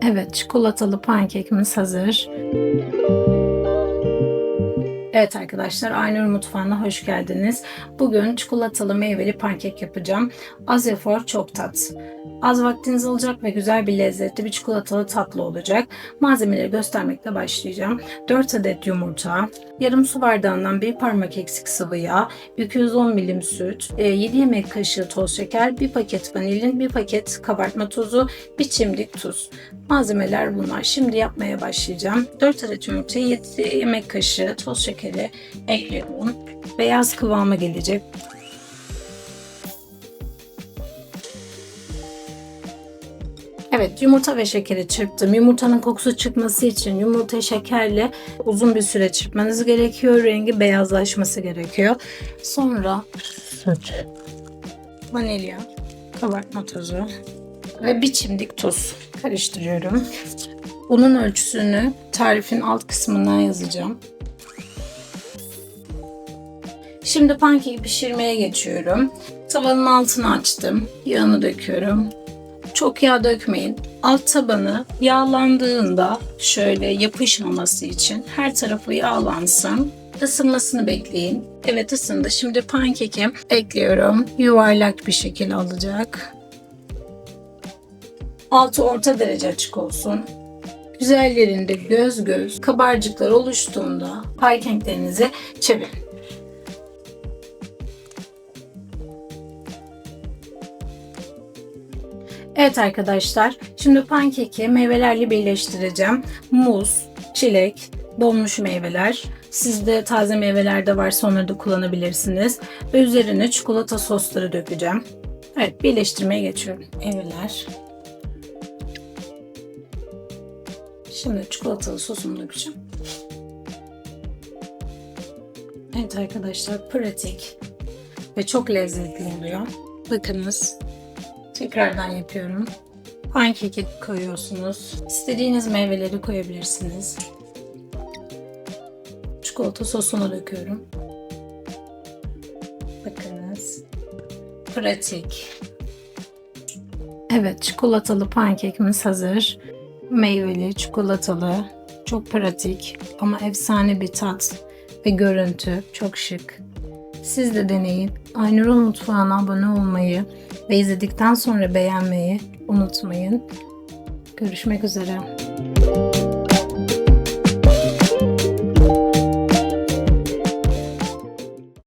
Evet, çikolatalı pankekimiz hazır. Evet arkadaşlar, Aynur Mutfağı'na hoş geldiniz. Bugün çikolatalı meyveli pankek yapacağım. Az efor, çok tat. Az vaktiniz alacak ve güzel bir lezzetli bir çikolatalı tatlı olacak. Malzemeleri göstermekle başlayacağım. 4 adet yumurta, yarım su bardağından bir parmak eksik sıvı yağ, 210 milim süt, 7 yemek kaşığı toz şeker, bir paket vanilin, bir paket kabartma tozu, bir çimdik tuz. Malzemeler bunlar. Şimdi yapmaya başlayacağım. 4 adet yumurtaya 7 yemek kaşığı toz şekeri ekliyorum. Beyaz kıvama gelecek. Evet yumurta ve şekeri çırptım. Yumurtanın kokusu çıkması için yumurta şekerle uzun bir süre çırpmanız gerekiyor. Rengi beyazlaşması gerekiyor. Sonra süt, vanilya, kabartma tozu ve bir çimdik tuz karıştırıyorum. Bunun ölçüsünü tarifin alt kısmına yazacağım. Şimdi pankeki pişirmeye geçiyorum. Tavanın altını açtım. Yağını döküyorum. Çok yağ dökmeyin. Alt tabanı yağlandığında şöyle yapışmaması için her tarafı yağlansın. Isınmasını bekleyin. Evet ısındı. Şimdi pankeki ekliyorum. Yuvarlak bir şekil alacak. Altı orta derece açık olsun. Güzellerinde göz göz kabarcıklar oluştuğunda pankeklerinizi çevirin. Evet arkadaşlar, şimdi pankeki meyvelerle birleştireceğim. Muz, çilek, donmuş meyveler. Sizde taze meyveler de varsa onları da kullanabilirsiniz. Ve üzerine çikolata sosları dökeceğim. Evet, birleştirmeye geçiyorum. Meyveler. Şimdi çikolatalı sosumu dökeceğim. Evet arkadaşlar, pratik ve çok lezzetli oluyor. Bakınız. Tekrardan yapıyorum. Pankeki koyuyorsunuz. İstediğiniz meyveleri koyabilirsiniz. Çikolata sosunu döküyorum. Bakınız. Pratik. Evet, çikolatalı pankekimiz hazır. Meyveli, çikolatalı. Çok pratik ama efsane bir tat ve görüntü. Çok şık. Siz de deneyin. Aynur'un mutfağına abone olmayı ve izledikten sonra beğenmeyi unutmayın. Görüşmek üzere.